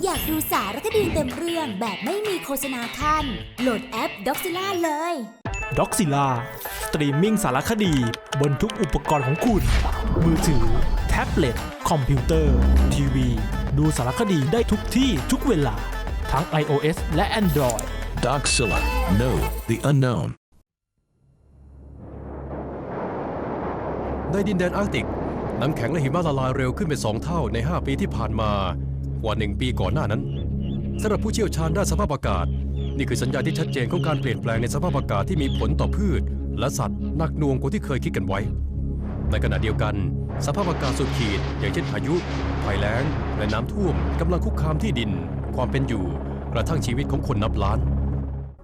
อยากดูสารคดีเต็มเรื่องแบบไม่มีโฆษณาขั้น โหลดแอปด็อกซิล่าเลยด็อกซิล่าสตรีมมิ่งสารคดีบนทุกอุปกรณ์ของคุณ มือถือ แท็บเล็ต คอมพิวเตอร์ ทีวี ดูสารคดีได้ทุกที่ทุกเวลา ทั้ง iOS และ Android Doxilla. Know the unknown. ในดินแดนอาร์กติก น้ำแข็งและหิมะละลายเร็วขึ้นเป็นสองเท่าใน 5 ปีที่ผ่านมา กว่า1ปีก่อนหน้านั้นสำหรับผู้เชี่ยวชาญด้านสภาพอากาศ นี่คือสัญญาณที่ชัดเจนของการเปลี่ยนแปลงในสภาพอากาศที่มีผลต่อพืช และสัตว์นักหน่วงกว่าที่เคยคิดกันไว้ ในขณะเดียวกัน สภาพอากาศสุดขีด อย่างเช่นพายุภัยแล้งและน้ำท่วมกำลังคุกคามที่ดิน ความเป็นอยู่ กระทั่งชีวิตของคนนับล้าน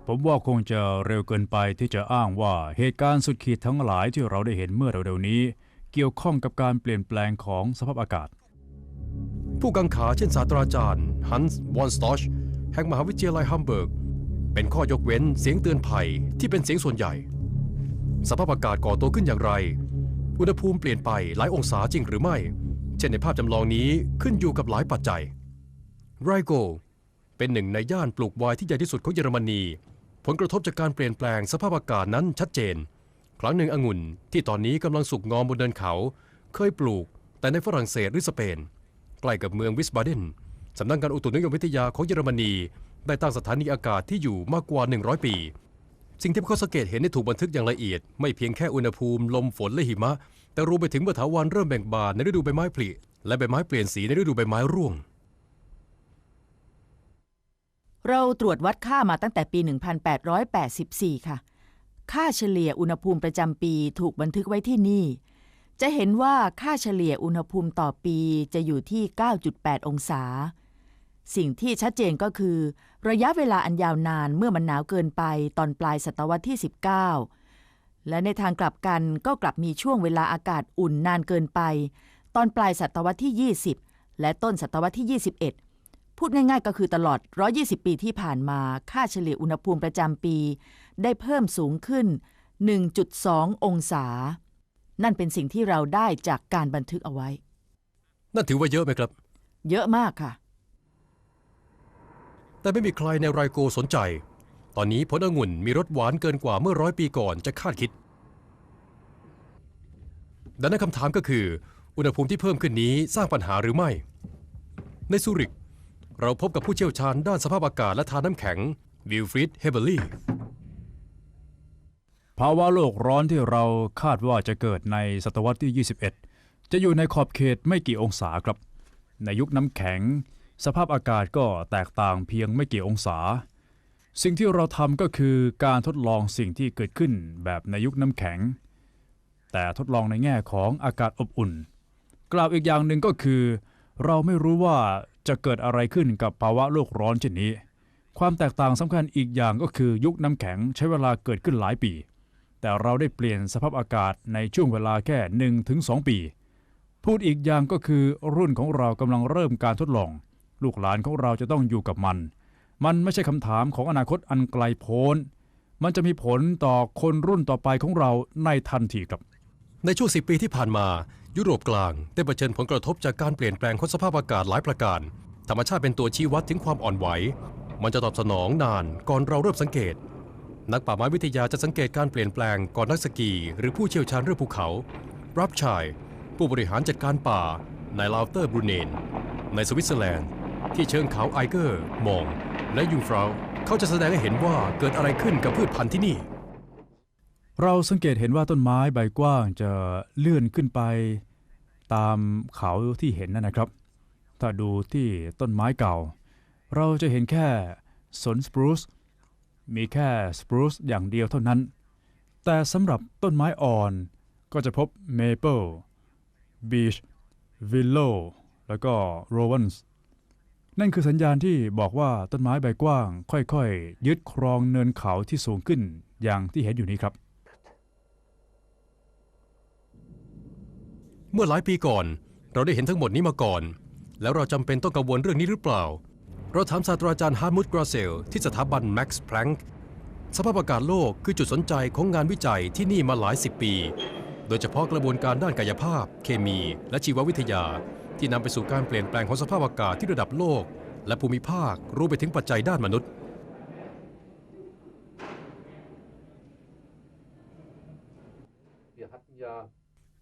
ผมว่าคงจะเร็วเกินไปที่จะอ้างว่าเหตุการณ์สุดขีดทั้งหลายที่เราได้เห็นเมื่อเร็วๆนี้ เกี่ยวข้องกับการเปลี่ยนแปลงของสภาพอากาศ ผู้กังขาเช่นศาสตราจารย์ฮันส์วอนสตอชแห่งมหาวิทยาลัยฮัมเบิร์ก เป็นข้อยกเว้นเสียงเตือนภัยที่เป็นเสียงส่วนใหญ่ สภาพอากาศก่อตัวขึ้นอย่างไร อุณหภูมิเปลี่ยนไปหลายองศาจริงหรือไม่ เช่นในภาพจำลองนี้ขึ้นอยู่กับหลายปัจจัยไรโกเป็นหนึ่งในย่านปลูกไวน์ที่ใหญ่ที่สุดของเยอรมนี ผลกระทบจากการเปลี่ยนแปลงสภาพอากาศนั้นชัดเจน ครั้งหนึ่งองุ่นที่ตอนนี้กำลังสุกงอมบนเนินเขา เคยปลูกแต่ในฝรั่งเศสหรือสเปน ใกล้กับเมืองวิสบาเดนสำนักงานอุตุนิยมวิทยาของเยอรมนี ได้ตั้งสถานีอากาศที่อยู่มากกว่า 100 ปี สิ่งที่พวกเขาสังเกตเห็นได้ถูกบันทึกอย่างละเอียด ไม่เพียงแค่อุณหภูมิ ลมฝนและหิมะ แต่รวมไปถึงเมถาวรเริ่มแบ่งบานในฤดูใบไม้ผลิและใบไม้เปลี่ยนสีในฤดูใบไม้ร่วง เราตรวจวัดค่ามาตั้งแต่ปี 1884 ค่ะ ค่าเฉลี่ยอุณหภูมิประจำปีถูกบันทึกไว้ที่นี่ จะเห็นว่าค่าเฉลี่ยอุณหภูมิต่อปีจะอยู่ที่ 9.8 องศา สิ่งที่ชัดเจนก็คือ ระยะเวลาอันยาวนานเมื่อมันหนาวเกินไปตอนปลายศตวรรษที่ 19 และในทางกลับกันก็กลับมีช่วงเวลาอากาศอุ่นนานเกินไป ตอนปลายศตวรรษที่ 20 และต้นศตวรรษที่ 21 พูดง่ายๆ ก็คือตลอด 120 ปีที่ผ่านมาค่าเฉลี่ยอุณหภูมิประจำปี ได้เพิ่มสูงขึ้น 1.2 องศา นั่นเป็นสิ่งที่เราได้จากการบันทึกเอาไว้ นั่นถือว่าเยอะไหมครับ เยอะมากค่ะ แต่ไม่มีใครในไรโกสนใจ ตอนนี้ผลองุ่นมีรสหวานเกินกว่าเมื่อร้อยปีก่อนจะคาดคิด ดังนั้นคำถามก็คือ อุณหภูมิที่เพิ่มขึ้นนี้สร้างปัญหาหรือไม่ ในซูริก เราพบกับผู้เชี่ยวชาญด้านสภาพอากาศและทานน้ำแข็งวิลฟริดเฮเบอร์ลี ภาวะโลกร้อนที่เราคาดว่าจะเกิดในศตวรรษที่ 21 จะอยู่ในขอบเขตไม่กี่องศาครับ ในยุคน้ำแข็ง สภาพอากาศก็แตกต่างเพียงไม่กี่องศา สิ่งที่เราทำก็คือการทดลองสิ่งที่เกิดขึ้นแบบในยุคน้ำแข็ง แต่ทดลองในแง่ของอากาศอบอุ่น กล่าวอีกอย่างหนึ่งก็คือ เราไม่รู้ว่าจะเกิดอะไรขึ้นกับภาวะโลกร้อนเช่นนี้ ความแตกต่างสำคัญอีกอย่างก็คือยุคน้ำแข็งใช้เวลาเกิดขึ้นหลายปี แต่เราได้เปลี่ยนสภาพอากาศในช่วงเวลาแค่1ถึง2ปี พูดอีกอย่างก็คือรุ่นของเรากำลังเริ่มการทดลอง ลูกหลานของเราจะต้องอยู่กับมัน มันไม่ใช่คำถามของอนาคตอันไกลโพ้น มันจะมีผลต่อคนรุ่นต่อไปของเราในทันทีครับ ในช่วงสิปีที่ผ่านมา ยุโรปกลางได้เผชิญผลกระทบจากการเปลี่ยนแปลงของสภาพอากาศหลายประการ ธรรมชาติเป็นตัวชี้วัดถึงความอ่อนไหว มันจะตอบสนองนานก่อนเราเริ่มสังเกต นักป่าไม้วิทยาจะสังเกตการเปลี่ยนแปลงก่อนนักสกี หรือผู้เชี่ยวชาญเรื่องภูเขา รับชาย ผู้บริหารจัดการป่า ในลาวเตอร์บรูเนน ในสวิตเซอร์แลนด์ ที่เชิงเขาไอเกอร์ มอง และยูฟราวเขาจะแสดงให้เห็นว่าเกิดอะไรขึ้นกับพืชพันธุ์ที่นี่ เราสังเกตเห็นว่าต้นไม้ใบกว้างจะเลื่อนขึ้นไป ตามเขาที่เห็นนั่นนะครับ ถ้าดูที่ต้นไม้เก่า เราจะเห็นแค่สนสปรูซ มีแค่สปรูซอย่างเดียวเท่านั้น แต่สำหรับต้นไม้อ่อนก็จะพบเมเปิลบีชวิลโลแล้วก็โรวันส์นั่นคือสัญญาณที่บอกว่าต้นไม้ใบกว้าง ค่อยๆ ยึดครองเนินเขาที่สูงขึ้นอย่างที่เห็นอยู่นี้ครับ เมื่อหลายปีก่อน เราได้เห็นทั้งหมดนี้มาก่อน แล้วเราจำเป็นต้องกังวลเรื่องนี้หรือเปล่า เราถามศาสตราจารย์ฮาร์มุตกราเซล ที่สถาบันแม็กซ์แพลงค์สภาพอากาศโลกคือจุดสนใจของงานวิจัยที่นี่มาหลายสิบปี โดยเฉพาะกระบวนการด้านกายภาพ เคมี และชีววิทยา ที่นำไปสู่การเปลี่ยนแปลงของสภาพอากาศที่ระดับโลก และภูมิภาครวมไปถึงปัจจัยด้านมนุษย์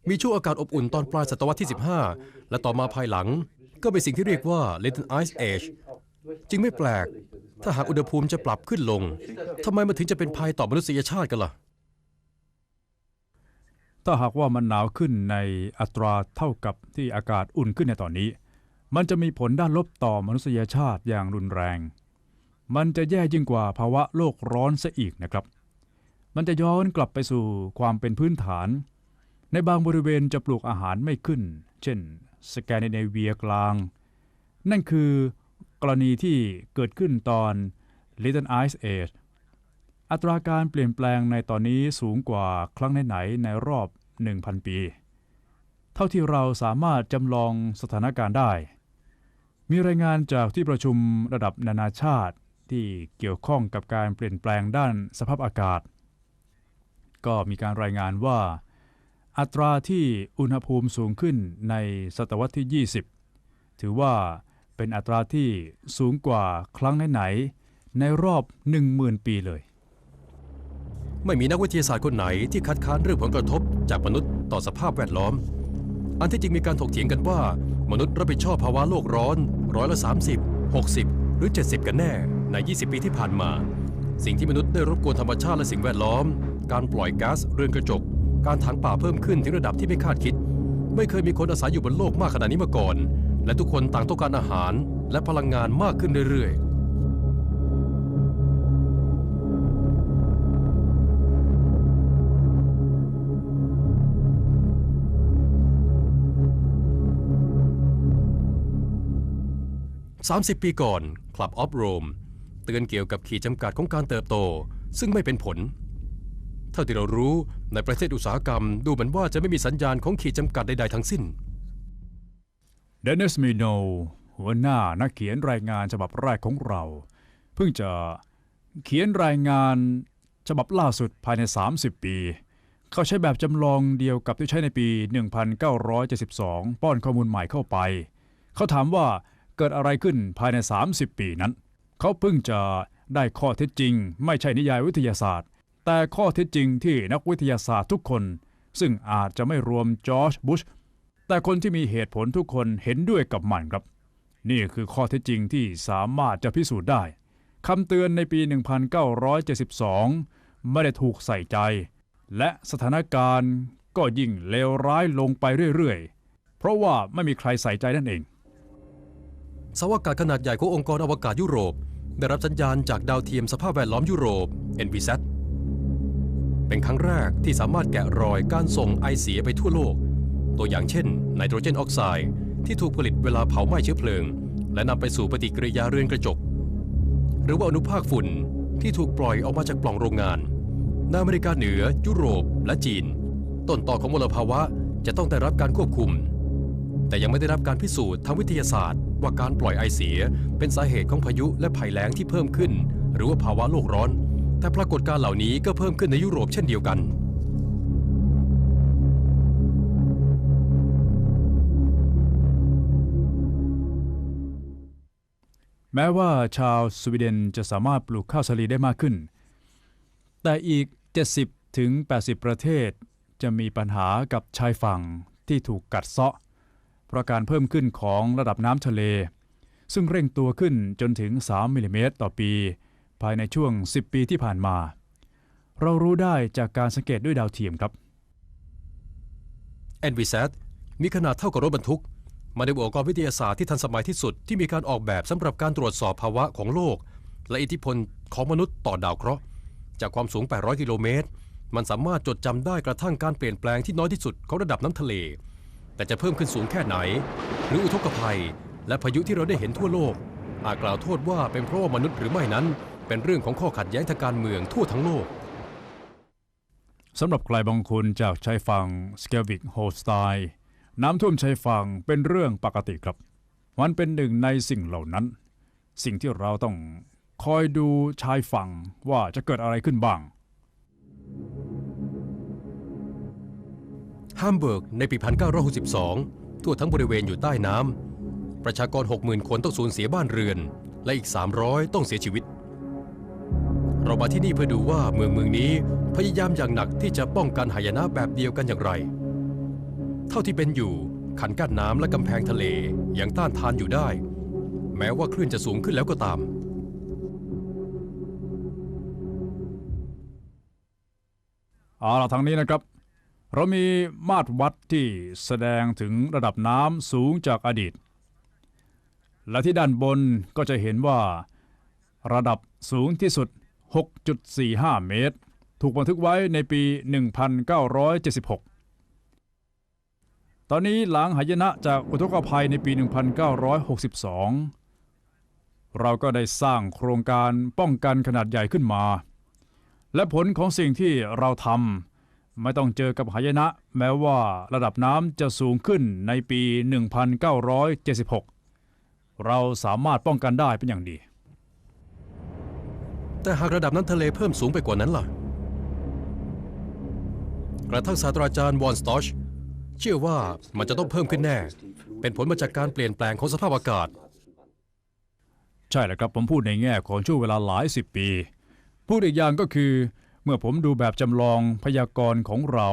มีช่วงอากาศอบอุ่นตอนปลายศตวรรษที่ 15 และต่อมาภายหลัง ก็เป็นสิ่งที่เรียกว่า Little Ice Age จึงไม่แปลก ถ้าหากอุณหภูมิจะปรับขึ้นลงทำไมมันถึงจะเป็นภัยต่อมนุษยชาติกันล่ะ ถ้าหากว่ามันหนาวขึ้นในอัตราเท่ากับที่อากาศอุ่นขึ้นในตอนนี้ มันจะมีผลด้านลบต่อมนุษยชาติอย่างรุนแรง มันจะแย่ยิ่งกว่าภาวะโลกร้อนซะอีกนะครับ มันจะย้อนกลับไปสู่ความเป็นพื้นฐาน ในบางบริเวณจะปลูกอาหารไม่ขึ้น เช่น สแกนดิเนเวียกลาง นั่นคือ กรณีที่เกิดขึ้นตอน Little Ice Age อัตราการเปลี่ยนแปลงในตอนนี้สูงกว่าครั้งไหนๆในรอบ 1,000 ปี เท่าที่เราสามารถจำลองสถานการณ์ได้ มีรายงานจากที่ประชุมระดับนานาชาติที่เกี่ยวข้องกับการเปลี่ยนแปลงด้านสภาพอากาศ ก็มีการรายงานว่า อัตราที่อุณหภูมิสูงขึ้นในศตวรรษที่ 20 ถือว่า เป็นอัตราที่สูงกว่าครั้งไหนๆในรอบ 10,000 ปีเลย ไม่มีนักวิทยาศาสตร์คนไหนที่คัดค้านเรื่องผลกระทบจากมนุษย์ต่อสภาพแวดล้อม อันที่จริงมีการถกเถียงกันว่า มนุษย์รับผิดชอบภาวะโลกร้อนร้อยละ30 60 หรือ 70 กันแน่ใน 20 ปีที่ผ่านมา สิ่งที่มนุษย์ได้รบกวนธรรมชาติและสิ่งแวดล้อม การปล่อยก๊าซเรือนกระจก การถางป่าเพิ่มขึ้นถึงระดับที่ไม่คาดคิด ไม่เคยมีคนอาศัยอยู่บนโลกมากขนาดนี้มาก่อน และทุกคนต่างต้องการอาหารและพลังงานมากขึ้นเรื่อยๆ30 ปีก่อน Club of Rome เตือนเกี่ยวกับขีดจำกัดของการเติบโต ซึ่งไม่เป็นผล เท่าที่เรารู้ในประเทศอุตสาหกรรมดูเหมือนว่าจะไม่มีสัญญาณของขีดจำกัดใด ๆ ทั้งสิ้น เดนิสมิโนหัวหน้านักเขียนรายงานฉบับแรกของเรา เพิ่งจะเขียนรายงานฉบับล่าสุดภายใน 30 ปี เขาใช้แบบจำลองเดียวกับที่ใช้ในปี 1972 ป้อนข้อมูลใหม่เข้าไป เขาถามว่าเกิดอะไรขึ้นภายใน 30 ปีนั้น เขาเพิ่งจะได้ข้อเท็จจริง ไม่ใช่นิยายวิทยาศาสตร์ แต่ข้อเท็จจริงที่นักวิทยาศาสตร์ทุกคน ซึ่งอาจจะไม่รวมจอร์จบุช แต่คนที่มีเหตุผลทุกคนเห็นด้วยกับมันครับ นี่คือข้อเท็จจริงที่สามารถจะพิสูจน์ได้คำเตือนในปี 1972 ไม่ได้ถูกใส่ใจ และสถานการณ์ก็ยิ่งเลวร้ายลงไปเรื่อยๆ เพราะว่าไม่มีใครใส่ใจนั่นเองสาวากาศขนาดใหญ่ขององค์กรอวกาศยุโรป ได้รับสัญญาณจากดาวเทียมสภาพแวดล้อมยุโรป NVSAT เป็นครั้งแรกที่สามารถแกะรอยการส่งไอเสียไปทั่วโลก ตัวอย่างเช่นไนโตรเจนออกไซด์ที่ถูกผลิตเวลาเผาไหม้เชื้อเพลิง และนำไปสู่ปฏิกิริยาเรือนกระจก หรือว่าอนุภาคฝุ่นที่ถูกปล่อยออกมาจากปล่องโรงงานในอเมริกาเหนือ ยุโรป และจีน ต้นต่อของมลภาวะจะต้องได้รับการควบคุม แต่ยังไม่ได้รับการพิสูจน์ทางวิทยาศาสตร์ ว่าการปล่อยไอเสีย เป็นสาเหตุของพายุและภัยแล้งที่เพิ่มขึ้น หรือว่าภาวะโลกร้อน แต่ปรากฏการณ์เหล่านี้ก็เพิ่มขึ้นในยุโรปเช่นเดียวกัน แม้ว่าชาวสวีเดนจะสามารถปลูกข้าวสาลีได้มากขึ้น แต่อีก 70 ถึง 80 ประเทศ จะมีปัญหากับชายฝั่งที่ถูกกัดเซาะ เพราะการเพิ่มขึ้นของระดับน้ำทะเล ซึ่งเร่งตัวขึ้นจนถึง 3 มิลลิเมตรต่อปี ภายในช่วง 10 ปีที่ผ่านมา เรารู้ได้จากการสังเกตด้วยดาวเทียมครับ NVSAT มีขนาดเท่ากับรถบรรทุก มาในอุปกรณ์วิทยาศาสตร์ที่ทันสมัยที่สุดที่มีการออกแบบสำหรับการตรวจสอบภาวะของโลก และอิทธิพลของมนุษย์ต่อดาวเคราะห์จากความสูง 800 กิโลเมตร มันสามารถจดจำได้กระทั่งการเปลี่ยนแปลงที่น้อยที่สุดของระดับน้ำทะเล แต่จะเพิ่มขึ้นสูงแค่ไหน หรืออุทกภัย และพายุที่เราได้เห็นทั่วโลก อาจกล่าวโทษว่าเป็นเพราะว่ามนุษย์หรือไม่นั้น เป็นเรื่องของข้อขัดแย้งทางการเมืองทั่วทั้งโลกสำหรับใครบางคนจากชายฝั่งสเกวิกโฮสไตน์ น้ำท่วมชายฝั่งเป็นเรื่องปกติครับ มันเป็นหนึ่งในสิ่งเหล่านั้น สิ่งที่เราต้องคอยดูชายฝั่งว่าจะเกิดอะไรขึ้นบ้างฮัมเบิร์กในปี 1962 ทั่วทั้งบริเวณอยู่ใต้น้ำประชากร 60,000 คนต้องสูญเสียบ้านเรือน และอีก 300 ต้องเสียชีวิต เรามาที่นี่เพื่อดูว่าเมืองเมืองนี้พยายามอย่างหนักที่จะป้องกันหายนะแบบเดียวกันอย่างไร เท่าที่เป็นอยู่คันกั้นน้ำและกำแพงทะเลยังต้านทานอยู่ได้ แม้ว่าคลื่นจะสูงขึ้นแล้วก็ตาม เอาละทางนี้นะครับ เรามีมาตรวัดที่แสดงถึงระดับน้ำสูงจากอดีต และที่ด้านบนก็จะเห็นว่า ระดับสูงที่สุด 6.45 เมตร ถูกบันทึกไว้ในปี 1976 ตอนนี้หลังหายนะจากอุทกภัยในปี 1962 เราก็ได้สร้างโครงการป้องกันขนาดใหญ่ขึ้นมา และผลของสิ่งที่เราทำไม่ต้องเจอกับหายนะ แม้ว่าระดับน้ำจะสูงขึ้นในปี 1976 เราสามารถป้องกันได้เป็นอย่างดี แต่หากระดับน้ำทะเลเพิ่มสูงไปกว่านั้นล่ะ กระทั่งศาสตราจารย์วอนสตอช เชื่อว่ามันจะต้องเพิ่มขึ้นแน่ เป็นผลมาจากการเปลี่ยนแปลงของสภาพอากาศ ใช่แล้วครับผมพูดในแง่ของช่วงเวลาหลายสิบปี พูดอีกอย่างก็คือ เมื่อผมดูแบบจำลองพยากรณ์ของเรา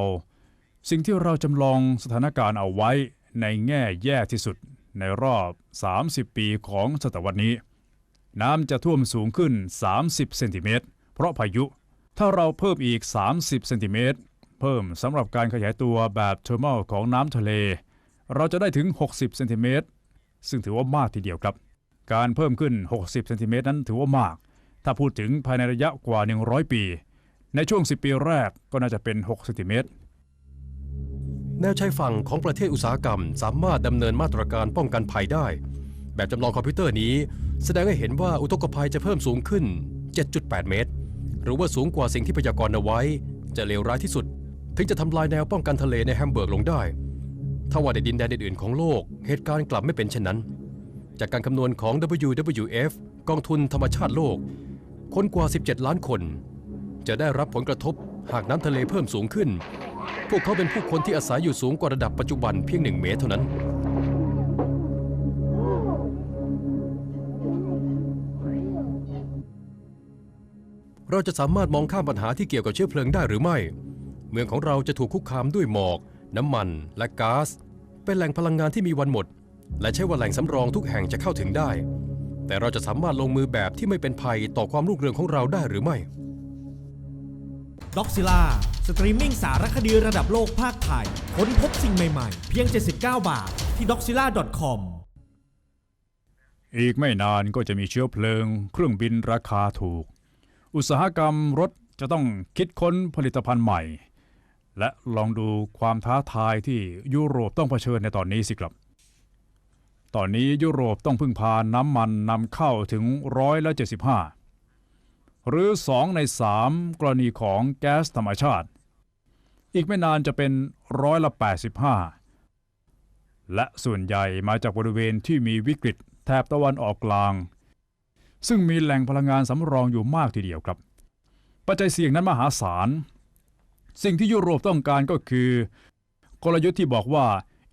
สิ่งที่เราจำลองสถานการณ์เอาไว้ในแง่แย่ที่สุดในรอบ 30 ปีของศตวรรษนี้ น้ำจะท่วมสูงขึ้น 30 เซนติเมตรเพราะพายุ ถ้าเราเพิ่มอีก 30 เซนติเมตร เพิ่มสำหรับการขยายตัวแบบเทอร์มัลของน้ำทะเล เราจะได้ถึง 60 เซนติเมตร ซึ่งถือว่ามากทีเดียวครับ การเพิ่มขึ้น 60 เซนติเมตรนั้นถือว่ามาก ถ้าพูดถึงภายในระยะกว่า 100 ปี ในช่วง 10 ปีแรกก็น่าจะเป็น 6 เซนติเมตรแนวชายฝั่งของประเทศอุตสาหกรรม สามารถดำเนินมาตรการป้องกันภัยได้ แบบจำลองคอมพิวเตอร์นี้ แสดงให้เห็นว่าอุทกภัยจะเพิ่มสูงขึ้น 7.8 เมตร หรือว่าสูงกว่าสิ่งที่พยากรณ์เอาไว้ จะเลวร้ายที่สุด ถึงจะทำลายแนวป้องกันทะเลในแฮมเบิร์กลงได้ ถ้าว่าในดินแดนอื่นๆของโลก เหตุการณ์กลับไม่เป็นเช่นนั้น จากการคำนวณของ WWF กองทุนธรรมชาติโลก คนกว่า 17 ล้านคน จะได้รับผลกระทบหากน้ำทะเลเพิ่มสูงขึ้น พวกเขาเป็นผู้คนที่อาศัยอยู่สูงกว่าระดับปัจจุบันเพียงหนึ่งเมตรเท่านั้นเราจะสามารถมองข้ามปัญหาที่เกี่ยวกับเชื้อเพลิงได้หรือไม่ เมืองของเราจะถูกคุกคามด้วยหมอก น้ำมัน และก๊าซ เป็นแหล่งพลังงานที่มีวันหมด และใช่ว่าแหล่งสำรองทุกแห่งจะเข้าถึงได้ แต่เราจะสามารถลงมือแบบที่ไม่เป็นภัยต่อความรุ่งเรืองของเราได้หรือไม่ด็อกซิล่าสตรีมมิ่งสารคดีระดับโลกภาคไทย ค้นพบสิ่งใหม่ๆ เพียง 79 บาท ที่ doxila.com อีกไม่นานก็จะมีเชื้อเพลิง เครื่องบินราคาถูก อุตสาหกรรมรถจะต้องคิดค้นผลิตภัณฑ์ใหม่ และลองดูความท้าทายที่ยุโรปต้องเผชิญในตอนนี้สิครับ ตอนนี้ยุโรปต้องพึ่งพาน้ำมันนำเข้าถึงร้อยละ75 หรือ 2 ใน 3 กรณีของแก๊สธรรมชาติ อีกไม่นานจะเป็นร้อยละ85 และส่วนใหญ่มาจากบริเวณที่มีวิกฤตแถบตะวันออกกลาง ซึ่งมีแหล่งพลังงานสำรองอยู่มากทีเดียวครับ ปัจจัยเสี่ยงนั้นมหาศาล สิ่งที่ยุโรปต้องการก็คือกลยุทธ์ที่บอกว่า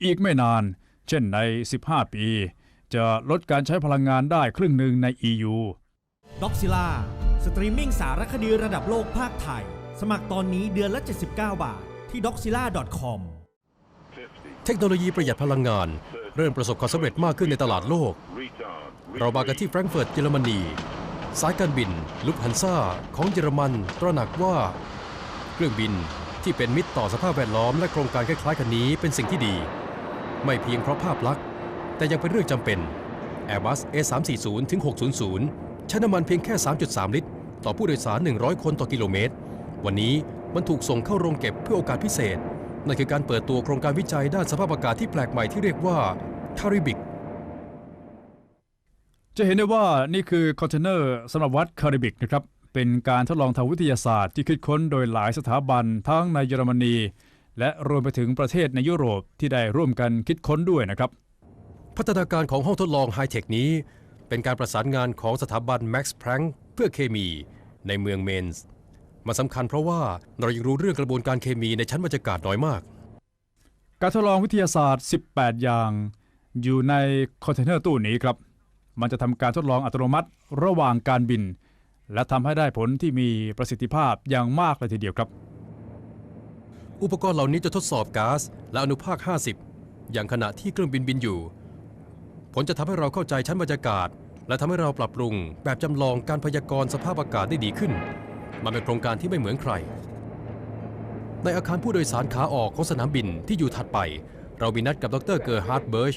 อีกไม่นาน เช่นใน 15 ปี จะลดการใช้พลังงานได้ครึ่งหนึ่งใน EU ด็อกซิล่าสตรีมมิ่งสารคดีระดับโลกภาคไทย สมัครตอนนี้เดือนละ 79 บาท ที่ doxila.com เทคโนโลยีประหยัดพลังงาน เริ่มประสบความสำเร็จมากขึ้นในตลาดโลก เรามากันที่แฟรงก์เฟิร์ตเยอรมนี สายการบินลุฟฮันซ่าของเยอรมันตระหนักว่า เครื่องบินที่เป็นมิตรต่อสภาพแวดล้อมและโครงการคล้ายๆกันนี้เป็นสิ่งที่ดี ไม่เพียงเพราะภาพลักษณ์ แต่ยังเป็นเรื่องจำเป็น Airbus A340 ถึง600 ใช้น้ำมันเพียงแค่ 3.3 ลิตร ต่อผู้โดยสาร 100 คนต่อกิโลเมตร วันนี้มันถูกส่งเข้าโรงเก็บเพื่อโอกาสพิเศษ นั่นคือการเปิดตัวโครงการวิจัยด้านสภาพอากาศที่แปลกใหม่ที่เรียกว่าคาริบิกจะเห็นได้ว่านี่คือคอนเทนเนอร์สำหรับวัดคาริบิกนะครับ เป็นการทดลองทางวิทยาศาสตร์ที่คิดค้นโดยหลายสถาบันทั้งในเยอรมนี และรวมไปถึงประเทศในยุโรปที่ได้ร่วมกันคิดค้นด้วยนะครับ พัฒนาการของห้องทดลองไฮเทคนี้ เป็นการประสานงานของสถาบัน Max Planck เพื่อเคมีในเมืองเมนส์มันสำคัญเพราะว่าเรายังรู้เรื่องกระบวนการเคมีในชั้นบรรยากาศน้อยมาก การทดลองวิทยาศาสตร์ 18 อย่าง อยู่ในคอนเทนเนอร์ตู้นี้ครับ มันจะทำการทดลองอัตโนมัติระหว่างการบิน และทำให้ได้ผลที่มีประสิทธิภาพอย่างมากเลยทีเดียวครับ อุปกรณ์เหล่านี้จะทดสอบก๊าซและอนุภาค 50 อย่างขณะที่เครื่องบินบินอยู่ ผลจะทำให้เราเข้าใจชั้นบรรยากาศ และทำให้เราปรับปรุง แบบจำลองการพยากรณ์สภาพอากาศได้ดีขึ้น มันเป็นโครงการที่ไม่เหมือนใคร ในอาคารผู้โดยสารขาออกของสนามบินที่อยู่ถัดไป เรามีนัดกับดรเกอร์ฮาร์ดเบิร์ช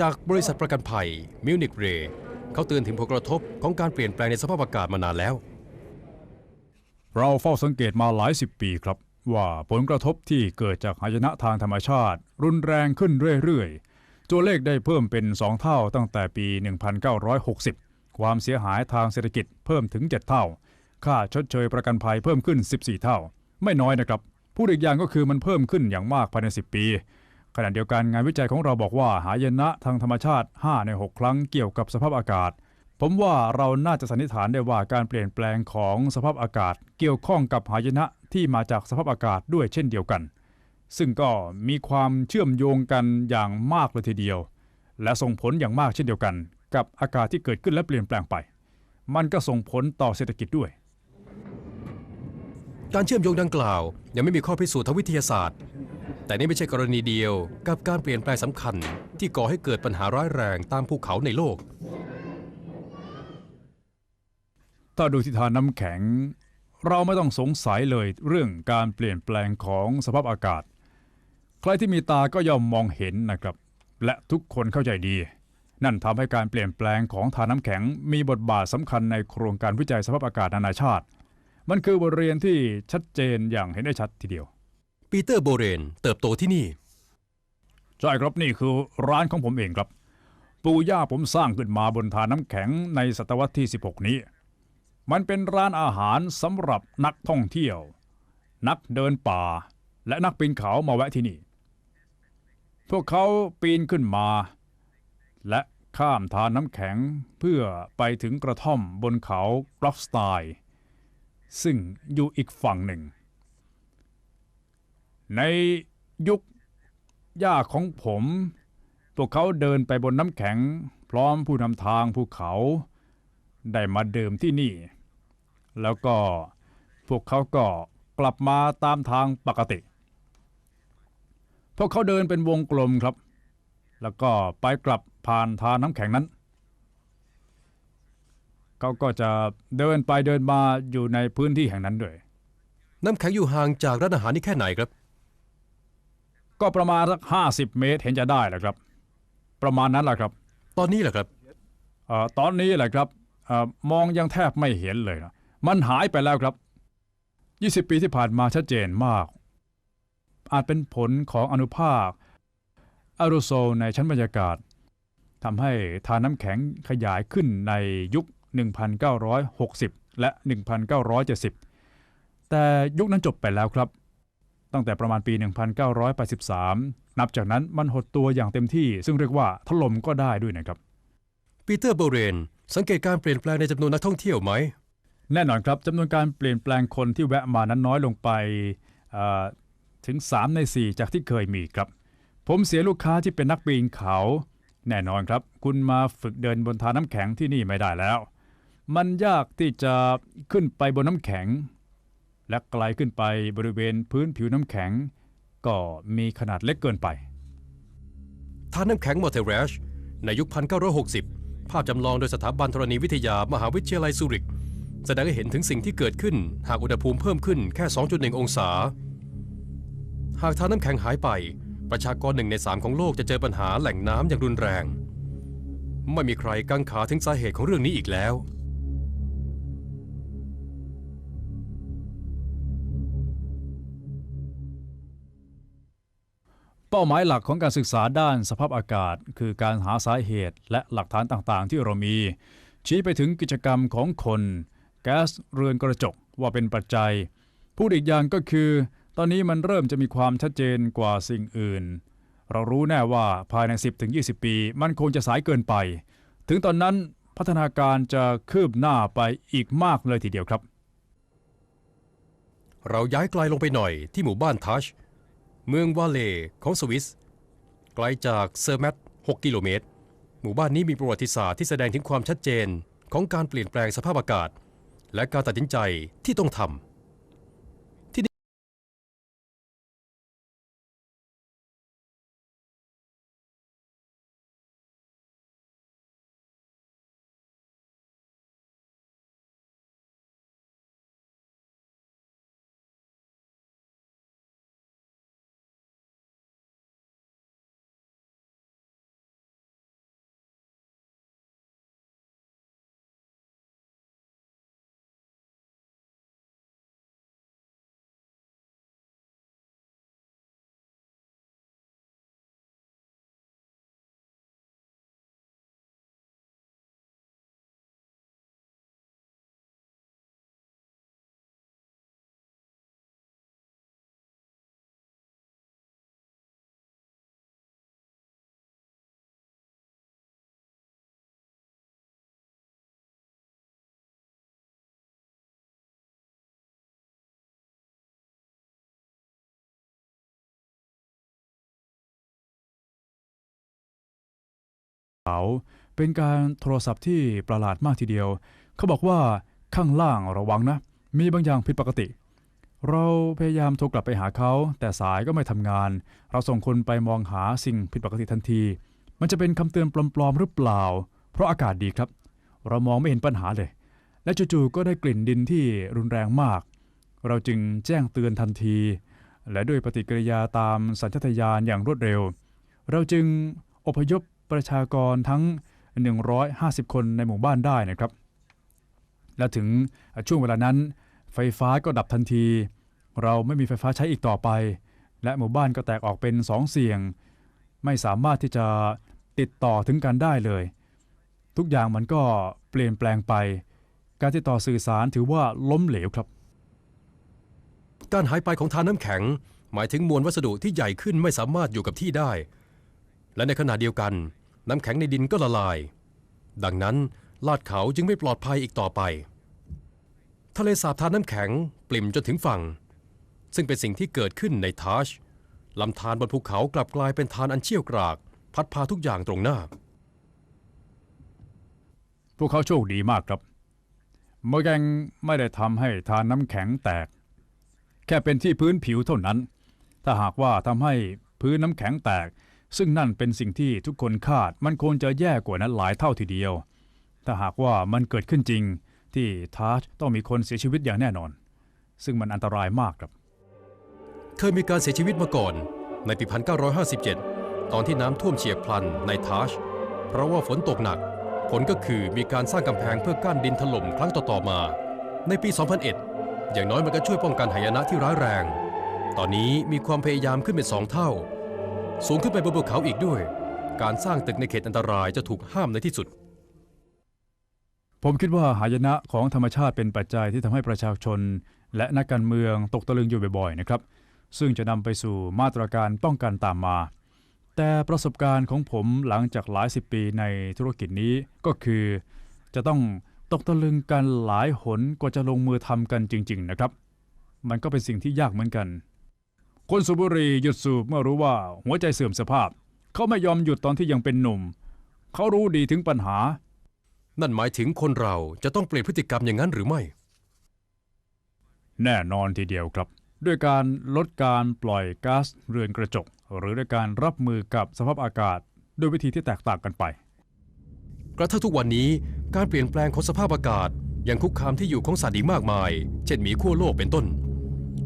จากบริษัทประกันภัยมิวนิกเร เขาเตือนถึงผลกระทบของการเปลี่ยนแปลงในสภาพอากาศมานานแล้ว เราเฝ้าสังเกตมาหลายสิบปีครับ ว่าผลกระทบที่เกิดจากหายนะทางธรรมชาติ รุนแรงขึ้นเรื่อยๆ ตัวเลขได้เพิ่มเป็น 2 เท่าตั้งแต่ปี 1960 ความเสียหายทางเศรษฐกิจเพิ่มถึง 7 เท่า ค่าชดเชยประกันภัยเพิ่มขึ้น 14 เท่า ไม่น้อยนะครับ พูดอีกอย่างก็คือมันเพิ่มขึ้นอย่างมากภายใน 10 ปี ขณะเดียวกันงานวิจัยของเราบอกว่าหายนะทางธรรมชาติ 5 ใน 6 ครั้งเกี่ยวกับสภาพอากาศ ผมว่าเราน่าจะสันนิษฐานได้ว่าการเปลี่ยนแปลงของสภาพอากาศ เกี่ยวข้องกับหายนะที่มาจากสภาพอากาศด้วยเช่นเดียวกัน ซึ่งก็มีความเชื่อมโยงกันอย่างมากเลยทีเดียว และส่งผลอย่างมากเช่นเดียวกัน กับอากาศที่เกิดขึ้นและเปลี่ยนแปลงไป มันก็ส่งผลต่อเศรษฐกิจด้วย การเชื่อมโยงดังกล่าว ยังไม่มีข้อพิสูจน์ทางวิทยาศาสตร์ แต่นี่ไม่ใช่กรณีเดียวกับการเปลี่ยนแปลงสำคัญ ที่ก่อให้เกิดปัญหาร้ายแรงตามภูเขาในโลก ถ้าดูที่ทานน้ำแข็ง เราไม่ต้องสงสัยเลยเรื่องการเปลี่ยนแปลงของสภาพอากาศ ใครที่มีตาก็ย่อมมองเห็นนะครับ และทุกคนเข้าใจดี นั่นทำให้การเปลี่ยนแปลงของทานน้ำแข็งมีบทบาทสำคัญในโครงการวิจัยสภาพอากาศนานาชาติ มันคือบทเรียนที่ชัดเจนอย่างเห็นได้ชัดทีเดียว ปีเตอร์โบเรนเติบโตที่นี่ ใช่ครับนี่คือร้านของผมเองครับ ปู่ย่าผมสร้างขึ้นมาบนทานน้ำแข็งในศตวรรษที่ 16 นี้ มันเป็นร้านอาหารสำหรับนักท่องเที่ยว นักเดินป่า และนักปีนเขามาแวะที่นี่ พวกเขาปีนขึ้นมา และข้ามทานน้ำแข็งเพื่อไปถึงกระท่อมบนเขากรอกสไตล์ซึ่งอยู่อีกฝั่งหนึ่ง ในยุคย่าของผม พวกเขาเดินไปบนน้ำแข็ง พร้อมผู้นำทางภูเขา ได้มาเดิมที่นี่ แล้วก็พวกเขาก็กลับมาตามทางปกติ พวกเขาเดินเป็นวงกลมครับ แล้วก็ไปกลับผ่านทางน้ำแข็งนั้น เขาก็จะเดินไปเดินมาอยู่ในพื้นที่แห่งนั้นด้วย น้ำแข็งอยู่ห่างจากร้านอาหารนี่แค่ไหนครับ ก็ประมาณสักห้าสิบเมตรเห็นจะได้แหละครับ ประมาณนั้นแหละครับตอนนี้แหละครับเออตอนนี้แหละครับเออมองยังแทบไม่เห็นเลยนะมันหายไปแล้วครับ 20 ปีที่ผ่านมาชัดเจนมาก อาจเป็นผลของอนุภาคอะโรโซลในชั้นบรรยากาศทำให้ทานน้ำแข็งขยายขึ้นในยุค 1960 และ 1970 แต่ยุคนั้นจบไปแล้วครับ ตั้งแต่ประมาณปี 1983 นับจากนั้นมันหดตัวอย่างเต็มที่ ซึ่งเรียกว่าถล่มก็ได้ด้วยนะครับ ปีเตอร์โบเรน สังเกตการเปลี่ยนแปลงในจำนวนนักท่องเที่ยวไหม แน่นอนครับจำนวนการเปลี่ยนแปลงคนที่แวะมานั้นน้อยลงไปเอ่อถึง 3 ใน 4 จากที่เคยมีครับ ผมเสียลูกค้าที่เป็นนักปีนเขา แน่นอนครับ คุณมาฝึกเดินบนทานน้ำแข็งที่นี่ไม่ได้แล้ว มันยากที่จะขึ้นไปบนน้ำแข็ง และไกลขึ้นไปบริเวณพื้นผิวน้ำแข็ง ก็มีขนาดเล็กเกินไปทานน้ำแข็งมอเทเรชในยุค 1960 ภาพจำลองโดยสถาบันธรณีวิทยามหาวิทยาลัยซูริก แสดงให้เห็นถึงสิ่งที่เกิดขึ้น หากอุณหภูมิเพิ่มขึ้นแค่ 2.1 องศา หากทาน้ำแข็งหายไป ประชากรหนึ่งในสามของโลกจะเจอปัญหาแหล่งน้ำอย่างรุนแรง ไม่มีใครกังขาถึงสาเหตุของเรื่องนี้อีกแล้ว เป้าหมายหลักของการศึกษาด้านสภาพอากาศ คือการหาสาเหตุและหลักฐานต่างๆ ที่เรามี ชี้ไปถึงกิจกรรมของคน แก๊สเรือนกระจกว่าเป็นปัจจัย พูดอีกอย่างก็คือ ตอนนี้มันเริ่มจะมีความชัดเจนกว่าสิ่งอื่น เรารู้แน่ว่าภายใน 10-20 ปี มันคงจะสายเกินไป ถึงตอนนั้นพัฒนาการจะคืบหน้าไปอีกมากเลยทีเดียวครับ เราย้ายไกลลงไปหน่อยที่หมู่บ้านทัช เมืองวาเลของสวิส ไกลจากเซอร์แมต6กิโลเมตร หมู่บ้านนี้มีประวัติศาสตร์ที่แสดงถึงความชัดเจนของการเปลี่ยนแปลงสภาพอากาศ และการตัดสินใจที่ต้องทำ เขาเป็นการโทรศัพท์ที่ประหลาดมากทีเดียว เขาบอกว่าข้างล่างระวังนะ มีบางอย่างผิดปกติ เราพยายามโทรกลับไปหาเขา แต่สายก็ไม่ทำงาน เราส่งคนไปมองหาสิ่งผิดปกติทันที มันจะเป็นคำเตือนปลอมๆหรือเปล่า เพราะอากาศดีครับ เรามองไม่เห็นปัญหาเลย และจู่ๆก็ได้กลิ่นดินที่รุนแรงมาก เราจึงแจ้งเตือนทันที และด้วยปฏิกิริยาตามสัญชาตญาณอย่างรวดเร็ว เราจึงอพยพ ประชากรทั้ง 150 คนในหมู่บ้านได้นะครับ และถึงช่วงเวลานั้น ไฟฟ้าก็ดับทันที เราไม่มีไฟฟ้าใช้อีกต่อไป และหมู่บ้านก็แตกออกเป็นสองเสียง ไม่สามารถที่จะติดต่อถึงกันได้เลย ทุกอย่างมันก็เปลี่ยนแปลงไป การติดต่อสื่อสารถือว่าล้มเหลวครับ การหายไปของทานน้ำแข็ง หมายถึงมวลวัสดุที่ใหญ่ขึ้นไม่สามารถอยู่กับที่ได้ และในขณะเดียวกัน น้ำแข็งในดินก็ละลาย ดังนั้นลาดเขาจึงไม่ปลอดภัยอีกต่อไป ทะเลสาบทานน้ำแข็งปริ่มจนถึงฝั่ง ซึ่งเป็นสิ่งที่เกิดขึ้นในทาชลำธารบนภูเขากลับกลายเป็นทานอันเชี่ยวกราก พัดพาทุกอย่างตรงหน้า พวกเขาโชคดีมากครับเมอร์แกงไม่ได้ทำให้ทานน้ำแข็งแตก แค่เป็นที่พื้นผิวเท่านั้น ถ้าหากว่าทำให้พื้นน้ำแข็งแตก ซึ่งนั่นเป็นสิ่งที่ทุกคนคาดมันควรจะแย่กว่านั้นหลายเท่าทีเดียว ถ้าหากว่ามันเกิดขึ้นจริง ที่ทาร์ชต้องมีคนเสียชีวิตอย่างแน่นอน ซึ่งมันอันตรายมากครับ เคยมีการเสียชีวิตมาก่อน ในปี 1957 ตอนที่น้ำท่วมเฉียบพลันในทาชเพราะว่าฝนตกหนัก ผลก็คือมีการสร้างกำแพงเพื่อกั้นดินถล่มครั้งต่อๆมา ในปี 2001 อย่างน้อยมันก็ช่วยป้องกันหายนะที่ร้ายแรง ตอนนี้มีความพยายามขึ้นเป็นสองเท่า สูงขึ้นไปบนภูเขาอีกด้วย การสร้างตึกในเขตอันตรายจะถูกห้ามในที่สุด ผมคิดว่าหายนะของธรรมชาติเป็นปัจจัยที่ทำให้ประชาชน และนักการเมืองตกตะลึงอยู่บ่อยๆนะครับ ซึ่งจะนำไปสู่มาตรการป้องกันตามมา แต่ประสบการณ์ของผมหลังจากหลายสิบปีในธุรกิจนี้ก็คือ จะต้องตกตะลึงกันหลายหนกว่าจะลงมือทำกันจริง ๆ นะครับ มันก็เป็นสิ่งที่ยากเหมือนกัน คนสูบบุหรี่หยุดสูบเมื่อรู้ว่าหัวใจเสื่อมสภาพ เขาไม่ยอมหยุดตอนที่ยังเป็นหนุ่ม เขารู้ดีถึงปัญหา นั่นหมายถึงคนเราจะต้องเปลี่ยนพฤติกรรมอย่างนั้นหรือไม่ แน่นอนทีเดียวครับ ด้วยการลดการปล่อยก๊าซเรือนกระจก หรือด้วยการรับมือกับสภาพอากาศด้วยวิธีที่แตกต่างกันไป กระทั่งทุกวันนี้การเปลี่ยนแปลงของสภาพอากาศยังคุกคามที่อยู่ของสัตว์อีกมากมาย เช่นหมีขั้วโลกเป็นต้น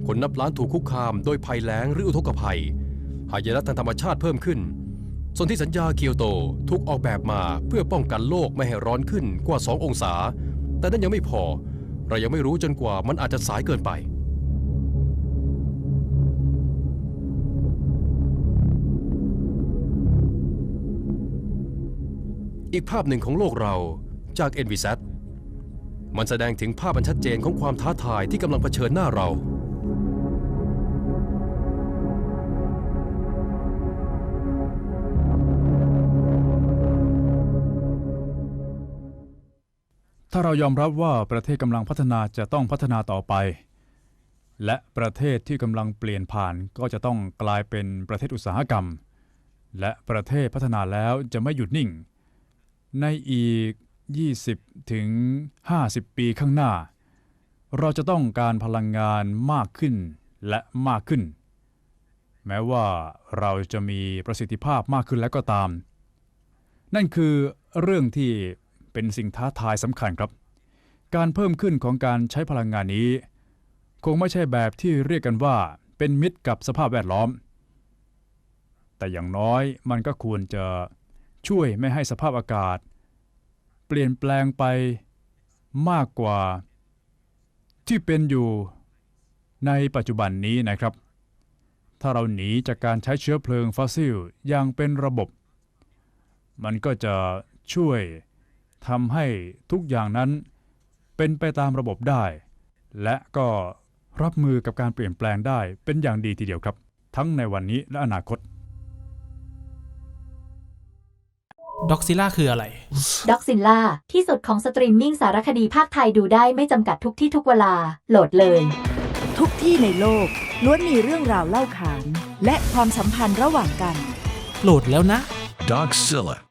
คนนับล้านถูกคุกคามโดยภัยแล้งหรืออุทกภัย หายนะทางธรรมชาติเพิ่มขึ้นส่วนที่สัญญาเกียวโตถูกออกแบบมาเพื่อป้องกันโลกไม่ให้ร้อนขึ้นกว่า 2 องศา แต่นั่นยังไม่พอ เรายังไม่รู้จนกว่ามันอาจจะสายเกินไป อีกภาพหนึ่งของโลกเราจาก n v s a t มันแสดงถึงภาพอันชัดเจนของความท้าทายที่กำลังเผชิญหน้าเรา ถ้าเรายอมรับว่าประเทศกำลังพัฒนาจะต้องพัฒนาต่อไป และประเทศที่กำลังเปลี่ยนผ่านก็จะต้องกลายเป็นประเทศอุตสาหกรรม และประเทศพัฒนาแล้วจะไม่หยุดนิ่ง ในอีก 20 ถึง 50 ปีข้างหน้า เราจะต้องการพลังงานมากขึ้นและมากขึ้น แม้ว่าเราจะมีประสิทธิภาพมากขึ้นแล้วก็ตาม นั่นคือเรื่องที่ เป็นสิ่งท้าทายสำคัญครับ การเพิ่มขึ้นของการใช้พลังงานนี้ คงไม่ใช่แบบที่เรียกกันว่าเป็นมิตรกับสภาพแวดล้อม แต่อย่างน้อยมันก็ควรจะช่วยไม่ให้สภาพอากาศ เปลี่ยนแปลงไปมากกว่า ที่เป็นอยู่ในปัจจุบันนี้นะครับ ถ้าเราหนีจากการใช้เชื้อเพลิงฟอสซิลอย่างเป็นระบบ มันก็จะช่วย ทำให้ทุกอย่างนั้นเป็นไปตามระบบได้ และก็รับมือกับการเปลี่ยนแปลงได้เป็นอย่างดีทีเดียวครับ ทั้งในวันนี้และอนาคตด็อกซิล่าคืออะไรด็อกซิลล่าที่สุดของสตรีมมิ่งสารคดีภาคไทยดูได้ไม่จำกัดทุกที่ทุกเวลา โหลดเลย ทุกที่ในโลกล้วนมีเรื่องราวเล่าขาน และความสัมพันธ์ระหว่างกัน โหลดแล้วนะ Dogsilla.